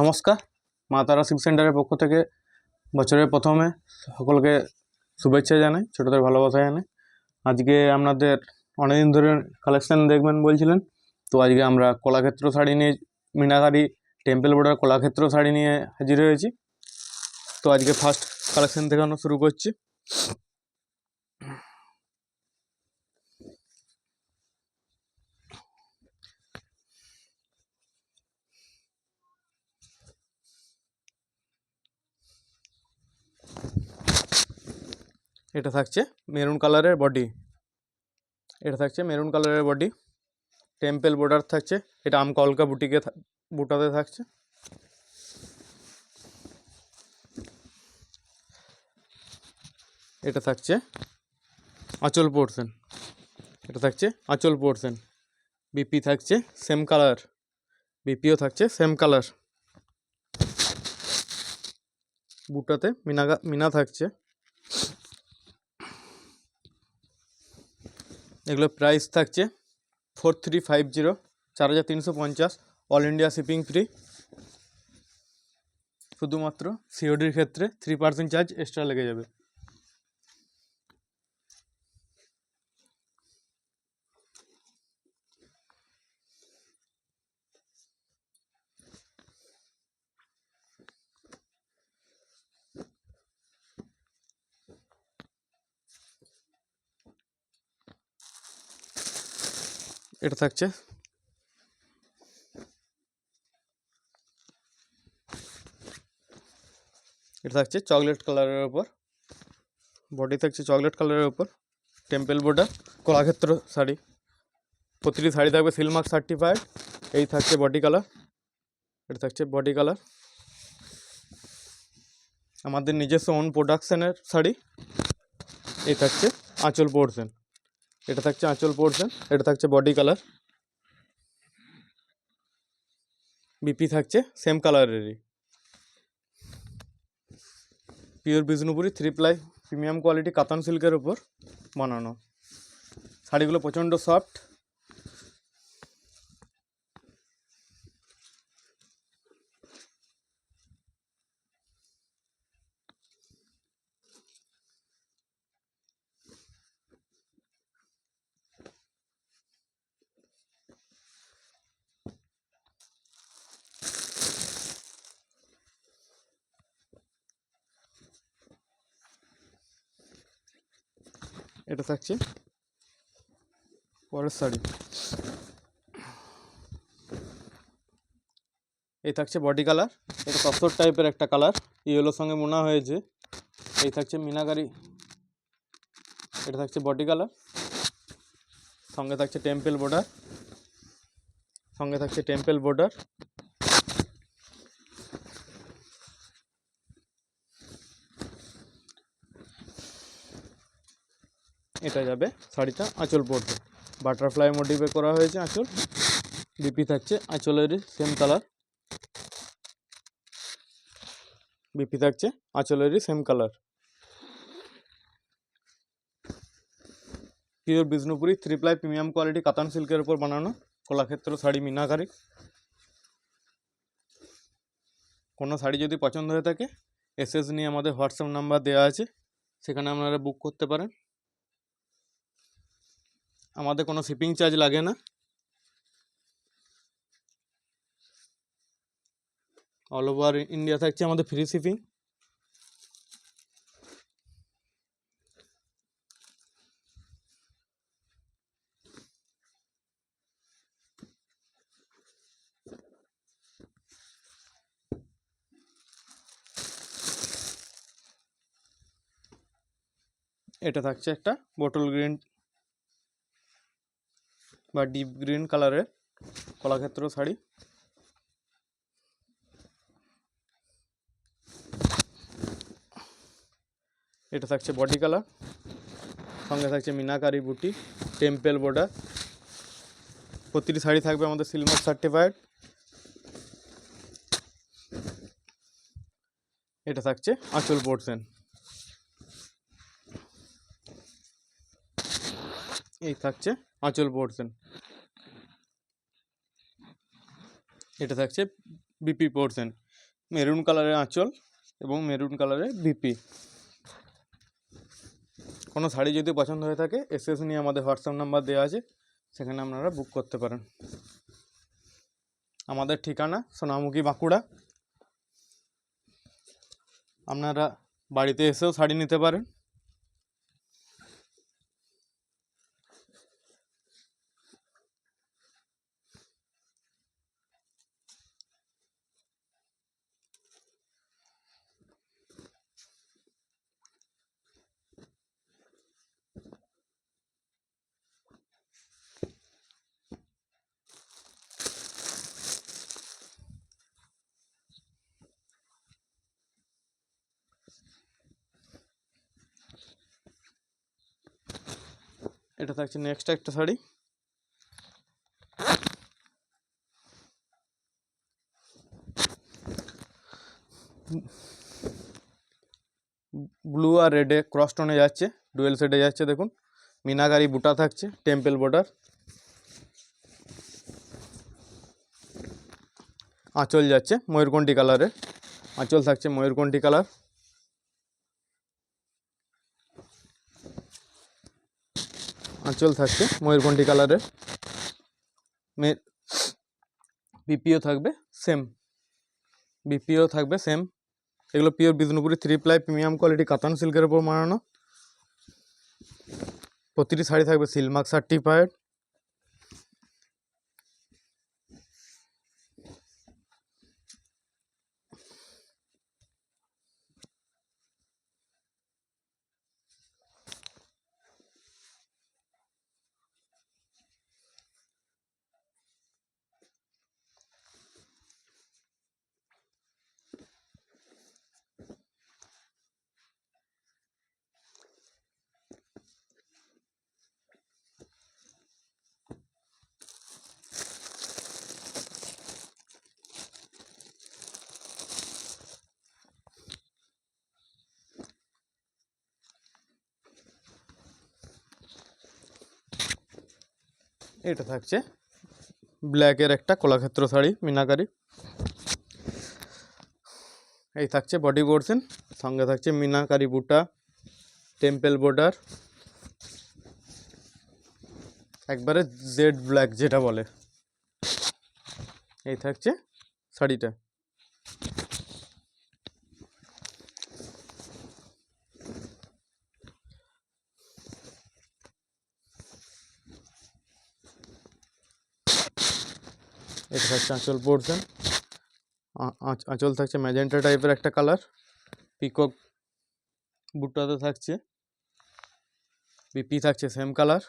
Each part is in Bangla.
নমস্কার, মা তারা শিব সেন্টারের পক্ষ থেকে বছরের প্রথমে সকলকে শুভেচ্ছা জানাই, ছোটোদের ভালোবাসা জানাই। আজকে আপনাদের অনেকদিন ধরে কালেকশান দেখবেন বলছিলেন, তো আজকে আমরা কলাক্ষেত্র শাড়ি নিয়ে মিনাকারি টেম্পল বোর্ডার কলাক্ষেত্র শাড়ি নিয়ে হাজির হয়েছি। তো আজকে ফার্স্ট কালেকশান দেখানো শুরু করছি। এটা থাকছে মেরুন কালারের বডি এটা থাকছে মেরুন কালারের বডি টেম্পেল বর্ডার থাকছে। এটা আম কলকা বুটিকে বুটাতে থাকছে। এটা থাকছে আঁচল পোর্শন এটা থাকছে আঁচল পোর্শন বিপি থাকছে সেম কালার বিপিও থাকছে সেম কালার বুটাতে মিনা মিনা থাকছে। এগুলো প্রাইস থাকছে ফোর থ্রি ফাইভ জিরো চার হাজার তিনশো পঞ্চাশ অল ইন্ডিয়া শিপিং ফ্রি শুধুমাত্র সিওডির ক্ষেত্রে থ্রি পার্সেন্ট চার্জ এক্সট্রা লেগে যাবে। এটা থাকছে। এটা থাকছে চকলেট কালারের ওপর বডি থাকছে চকলেট কালারের ওপর টেম্পেল বোর্ডার কলাক্ষেত্র শাড়ি। প্রতিটি শাড়ি থাকবে সিলমার্ক সার্টিফাইড এই থাকছে বডি কালার এটা থাকছে বডি কালার আমাদের নিজস্ব ওন প্রোডাকশানের শাড়ি। এই থাকছে আঁচল পোর্শন এটা থাকছে আঁচল পোর্শন এটা থাকছে বডি কালার বিপি থাকছে same কালারেরই pure Bishnupuri three ply premium quality কাতান সিল্কের উপর বানানো। শাড়িগুলো প্রচণ্ড সফট এটা থাকছে। পরের শাড়ি। এই থাকছে বডি কালার। এটা তস্তর টাইপের একটা কালার। ইয়েলোর সঙ্গে মোনা হয়েছে। এই থাকছে মিনাকারি। এটা থাকছে বডি কালার। সঙ্গে থাকছে টেম্পেল বর্ডার। সঙ্গে থাকছে টেম্পেল বর্ডার। এটা যাবে, শাড়িটা আঁচল পড়তে বাটারফ্লাই মোটিভে করা হয়েছে আঁচল। বিপি থাকছে আঁচলেরই সেম কালার বিপি থাকছে আঁচলেরই same colour pure Bishnupuri three ply premium quality কাতান সিল্কের উপর বানানো। কলাক্ষেত্র শাড়ি মিনাকারি। কোনো শাড়ি যদি পছন্দ হয়ে থাকে এসএস নিয়ে আমাদের হোয়াটসঅ্যাপ নাম্বার দেওয়া আছে। সেখানে আপনারা বুক করতে পারেন। আমাদের কোনো শিপিং চার্জ লাগে না। অল ওভার ইন্ডিয়া থাকছে আমাদের ফ্রি শিপিং এটা থাকছে একটা বোটল গ্রিন বা ডিপ গ্রিন কালারের কলাক্ষেত্র শাড়ি। এটা থাকছে বডি কালার সঙ্গে থাকছে মিনাকারি বুটি টেম্পেল বর্ডার প্রতিটি শাড়ি থাকবে আমাদের সিলমার সার্টিফাইড এটা থাকছে আঁচল পোর্শন এই থাকছে আঁচল পোর্শন এটা থাকছে বিপি পোর্শন মেরুন কালারের আঁচল এবং মেরুন কালারের বিপি কোনো শাড়ি যদি পছন্দ হয়ে থাকে এসএস নিয়ে আমাদের হোয়াটসঅ্যাপ নাম্বার দেওয়া আছে, সেখানে আপনারা বুক করতে পারেন। আমাদের ঠিকানা সোনামুখী বাঁকুড়া। আপনারা বাড়িতে এসেও শাড়ি নিতে পারেন। এটা থাকছে নেক্সট একটা শাড়ি। ব্লু আর রেডে ক্রস টোনে যাচ্ছে ডুয়েল সেটে যাচ্ছে, দেখুন। মিনাকারি বুটা থাকছে টেম্পেল বর্ডার আঁচল যাচ্ছে ময়ূরকণ্ঠী কালারের আঁচল থাকছে ময়ূরকণ্ঠী কালার আঁচল থাকছে ময়ূরকণ্ঠী কালারের মেয়ের বিপিও থাকবে সেম বিপিও থাকবে সেম এগুলো pure Bishnupuri three ply premium quality কাতান সিল্কের উপর মারানো প্রতিটি শাড়ি থাকবে সিলমার্ক সার্টিফাইড এটা থাকছে ব্ল্যাকের একটা কলাক্ষেত্র শাড়ি, মিনাকারি। এই থাকছে বডি পোর্শন সঙ্গে থাকছে মিনাকারি বুটা, টেম্পেল বর্ডার। একবারে জেড ব্ল্যাক যেটা বলে। এই থাকছে শাড়িটা। এটা থাকছে আঁচল পোর্শন আঁচল থাকছে ম্যাজেন্টা টাইপের একটা কালার পিকক বুটটাতে থাকছে। বিপি থাকছে সেম কালার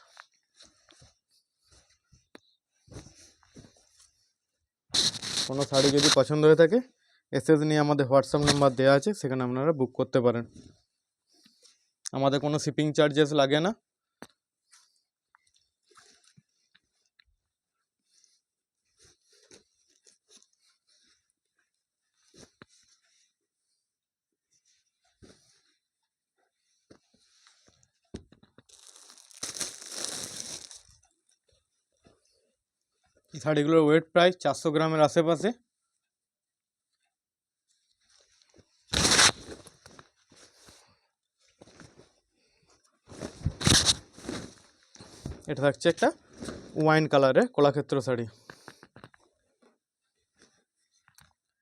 কোনো শাড়ি যদি পছন্দ হয়ে থাকে এসএস নিয়ে আমাদের হোয়াটসঅ্যাপ নাম্বার দেওয়া আছে, সেখানে আপনারা বুক করতে পারেন। আমাদের কোনো শিপিং চার্জেস লাগে না। শাড়িগুলোর ওয়েট প্রায় চারশো গ্রামের আশেপাশে। এটা থাকছে একটা ওয়াইন কালারের কলাক্ষেত্র শাড়ি।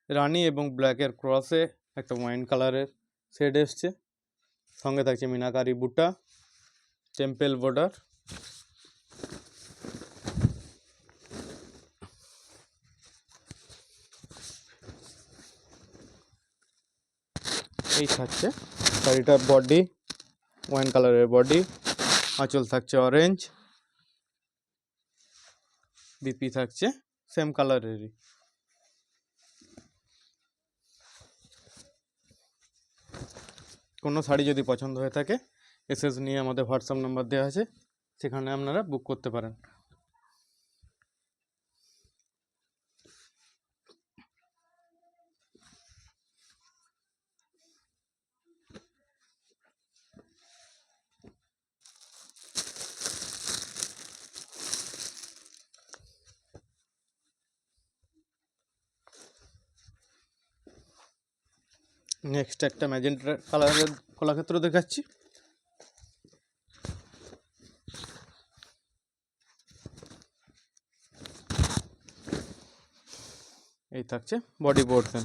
রানি এবং ব্ল্যাকের ক্রসে একটা ওয়াইন কালারের শেড এসছে। সঙ্গে থাকছে মিনাকারি বুটা টেম্পেল বর্ডার এই থাকছে। শাড়িটার বডি ওয়াইন কালারের বডি আঁচল থাকছে অরেঞ্জ বিপি থাকছে সেম কালারেরই কোনো শাড়ি যদি পছন্দ হয়ে থাকে এসএস নিয়ে আমাদের হোয়াটসঅ্যাপ নাম্বার দেওয়া আছে, সেখানে আপনারা বুক করতে পারেন। নেক্সট একটা ম্যাজেন্টা কালারের কলাক্ষেত্র দেখাচ্ছি। এই থাকছে বডি পোর্শন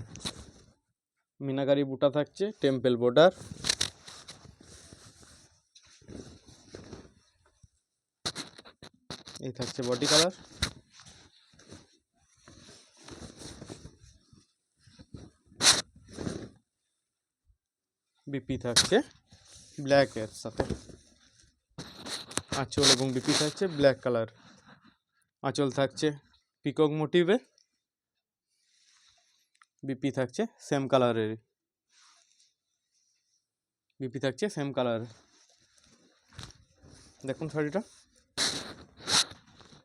মিনাকারি বুটা থাকছে টেম্পেল বর্ডার এই থাকছে বডি কালার বিপি থাকছে ব্ল্যাক এর সাথে। আঁচল এবং বিপি থাকছে ব্ল্যাক কালার আঁচল থাকছে পিকক মোটিভে বিপি থাকছে সেম কালারের বিপি থাকছে সেম কালার দেখুন শাড়িটা।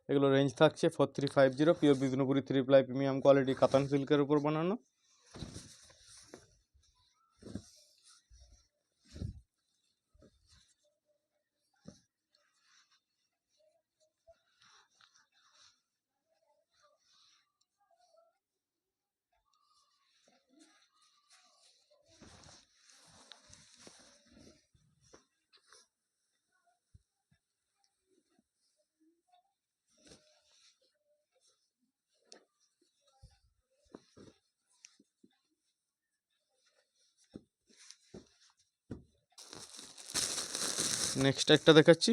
এগুলো রেঞ্জ থাকছে four three five zero pure Bishnupuri three ply premium quality কাতান সিল্কের উপর বানানো। নেক্সট একটা দেখাচ্ছি।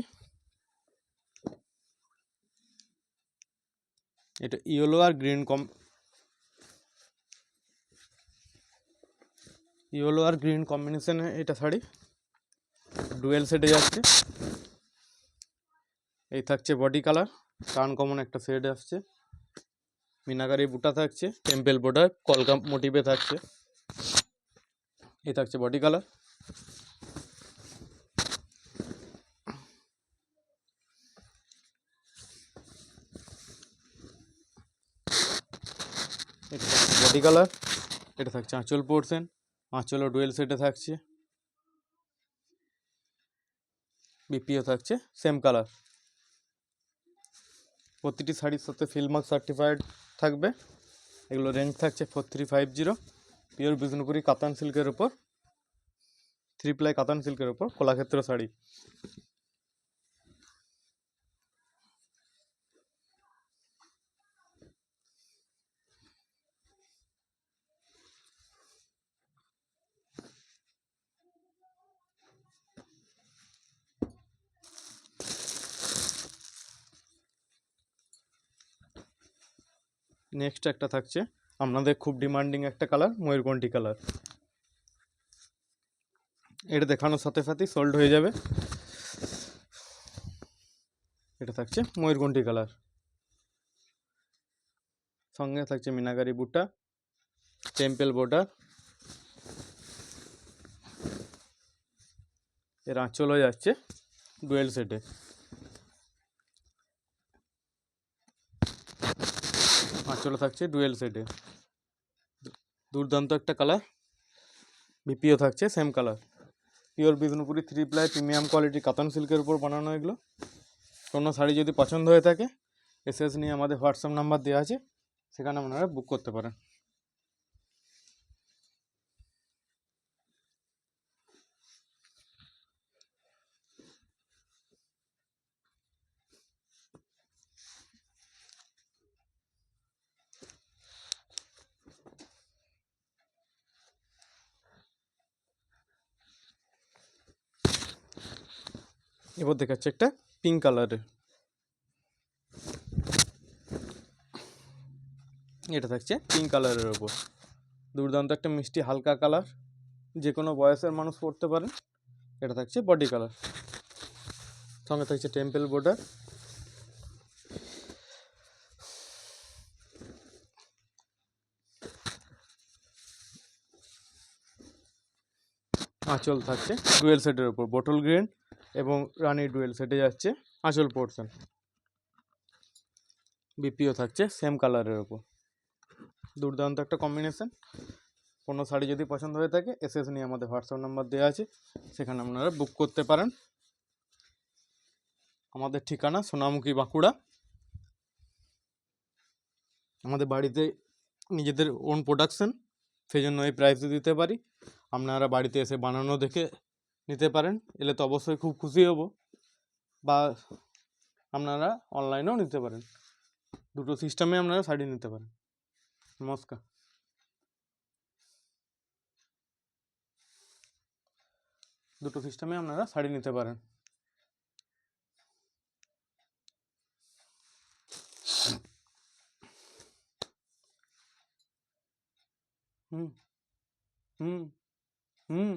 এটা ইয়েলো আর গ্রিন কম ইয়েলো আর গ্রিন কম্বিনেশনে এটা শাড়ি। ডুয়েল সেটে যাচ্ছে। এই থাকছে বডি কালার টান কমন একটা শেড আসছে। মিনাকারি বুটা থাকছে টেম্পেল বর্ডার কলকা মোটিভে থাকছে। এই থাকছে বডি কালার এটা থাকছে বডি কালার এটা থাকছে আঁচল পোর্শন আঁচলও ডুয়েল সেটে থাকছে। বিপিও থাকছে সেম কালার প্রতিটি শাড়ির সাথে ফিল্মার্ক সার্টিফাইড থাকবে। এগুলো রেঞ্জ থাকছে four three five zero pure Bishnupuri কাতান সিল্কের উপর থ্রি প্লাই কাতান সিল্কের উপর, কলাক্ষেত্র শাড়ি। নেক্সট একটা থাকছে। আপনাদের খুব ডিমান্ডিং একটা কালার ময়ূরকণ্ঠী কালার এটা দেখানোর সাথে সাথেই সোল্ড হয়ে যাবে। এটা থাকছে ময়ূরকণ্ঠী কালার সঙ্গে থাকছে মিনাকারি বুটা টেম্পেল বর্ডার এর আঁচল হয়ে যাচ্ছে ডুয়েল সেটে আঁচলে থাকছে ডুয়েল সেটে দুর্দান্ত একটা কালার। বিপিও থাকছে same colour pure Bishnupuri three ply premium quality কাতান সিল্কের উপর বানানো এগুলো। কোনো শাড়ি যদি পছন্দ হয়ে থাকে এসএস নিয়ে আমাদের হোয়াটসঅ্যাপ নাম্বার দেওয়া আছে, সেখানে আপনারা বুক করতে পারেন। এবার দেখাচ্ছে একটা পিঙ্ক কালারের এটা থাকছে পিঙ্ক কালারের ওপর দুর্দান্ত একটা মিষ্টি হালকা কালার যে কোনো বয়সের মানুষ পরতে পারেন। এটা থাকছে বডি কালার সঙ্গে থাকছে টেম্পেল বর্ডার আঁচল থাকছে ডুয়েল সেটের ওপর বটল গ্রিন এবং রানি ডুয়েল সেটে যাচ্ছে আঁচল পোর্শন বিপিও থাকছে সেম কালারের ওপর। দুর্দান্ত একটা কম্বিনেশন কোনো শাড়ি যদি পছন্দ হয়ে থাকে এসএস নিয়ে আমাদের হোয়াটসঅ্যাপ নাম্বার দেওয়া আছে, সেখানে আপনারা বুক করতে পারেন। আমাদের ঠিকানা সোনামুখী বাঁকুড়া। আমাদের বাড়িতে নিজেদের ওন প্রোডাকশান সেই জন্য এই প্রাইসে দিতে পারি। আপনারা বাড়িতে এসে বানানো দেখে নিতে পারেন, এলে তো অবশ্যই খুব খুশি হব। বা আপনারা অনলাইনেও নিতে পারেন। দুটো সিস্টেমে আপনারা শাড়ি নিতে পারেন। নমস্কার। দুটো সিস্টেমে আপনারা শাড়ি নিতে পারেন। হুম। হুম। হুম।